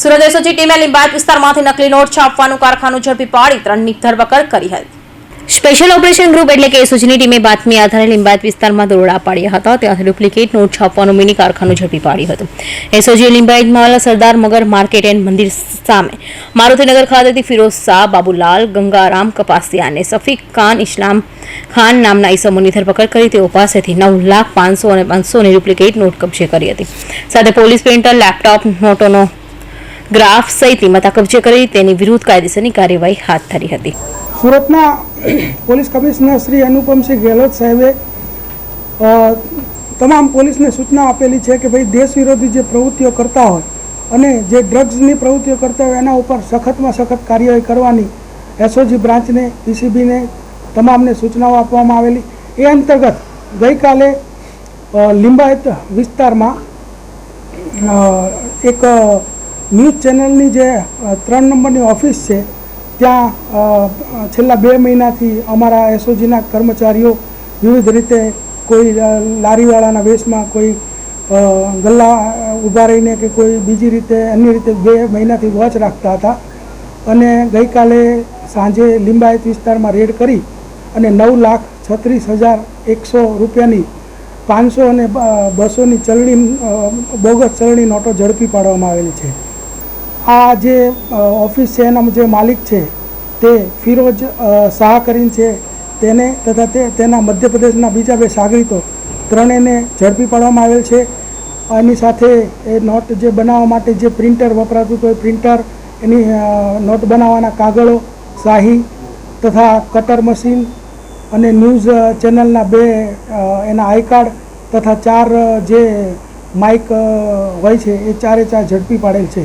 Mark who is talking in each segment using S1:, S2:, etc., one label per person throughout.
S1: Surat SOG ટીમે લીંબાયત વિસ્તારમાંથી નકલી નોટ છાપવાનું કારખાનું ઝડપી પાડી ત્રણની ધરપકડ કરી હતી. સ્પેશિયલ ઓપરેશન ગ્રુપ એટલે કે એસઓજીની ટીમે બાતમી આધારે લીંબાયત વિસ્તારમાં દરોડા પાડ્યા હતા. ત્યાંથી ડુપ્લિકેટ નોટ છાપવાનું મિની કારખાનું ઝડપી પાડ્યું હતું. એસઓજીએ લીંબાયતમાં સરદાર મગર માર્કેટ એન્ડ મંદિર સામે મારુતિનગર ખાતેથી ફિરોઝ શાહ, બાબુલાલ, ગંગારામ, કપાસિયા અને સફીક ખાન ઇસ્લામ ખાન નામના ઈસમોની ધરપકડ કરી. તેઓ પાસેથી નવ લાખ પાંચસો અને પાંચસોની ડુપ્લિકેટ નોટ કબજે કરી હતી. સાથે પોલીસ પ્રિન્ટર, લેપટોપ, નોટોનો ગ્રાફ સહિત મતા કબજે કરી તેની વિરુદ્ધ કાયદેસરની કાર્યવાહી હાથ ધરી હતી.
S2: સુરતના પોલીસ કમિશનર શ્રી અનુપમસિંહ ગેહલોત સાહેબે તમામ પોલીસને સૂચના આપેલી છે કે ભાઈ દેશ વિરોધી જે પ્રવૃત્તિઓ કરતા હોય અને જે ડ્રગ્સની પ્રવૃત્તિઓ કરતા હોય એના ઉપર સખતમાં સખત કાર્યવાહી કરવાની એસઓજી બ્રાન્ચને, પીસીબીને તમામને સૂચનાઓ આપવામાં આવેલી. એ અંતર્ગત ગઈકાલે લિંબાયત વિસ્તારમાં એક ન્યૂઝ ચેનલની જે ત્રણ નંબરની ઓફિસ છે, ત્યાં છેલ્લા બે મહિનાથી અમારા એસઓજીના કર્મચારીઓ વિવિધ રીતે કોઈ લારીવાળાના વેશમાં કોઈ ગલ્લા ઊભા રહીને કે કોઈ બીજી રીતે, અન્ય રીતે બે મહિનાથી વોચ રાખતા હતા. અને ગઈકાલે સાંજે લિંબાયત વિસ્તારમાં રેડ કરી અને નવ લાખ છત્રીસ હજાર એકસો રૂપિયાની પાંચસો અને બસોની ચલણી બોગસ ચલણી નોટો ઝડપી પાડવામાં આવેલી છે. આ જે ઓફિસ છે એના જે માલિક છે, તે ફિરોજ શાહ કરીને છે, તેને તથા તે, તેના મધ્યપ્રદેશના બીજા બે સાગરીતો ત્રણેયને ઝડપી પાડવામાં આવેલ છે. એની સાથે એ નોટ જે બનાવવા માટે જે પ્રિન્ટર વપરાતું હતું, એ પ્રિન્ટર, એની નોટ બનાવવાના કાગળો, શાહી તથા કટર મશીન અને ન્યૂઝ ચેનલના બે એના આઈ કાર્ડ તથા ચાર જે માઇક હોય છે, એ ચારે ચાર ઝડપી પાડેલ છે.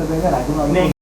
S3: 这边再来这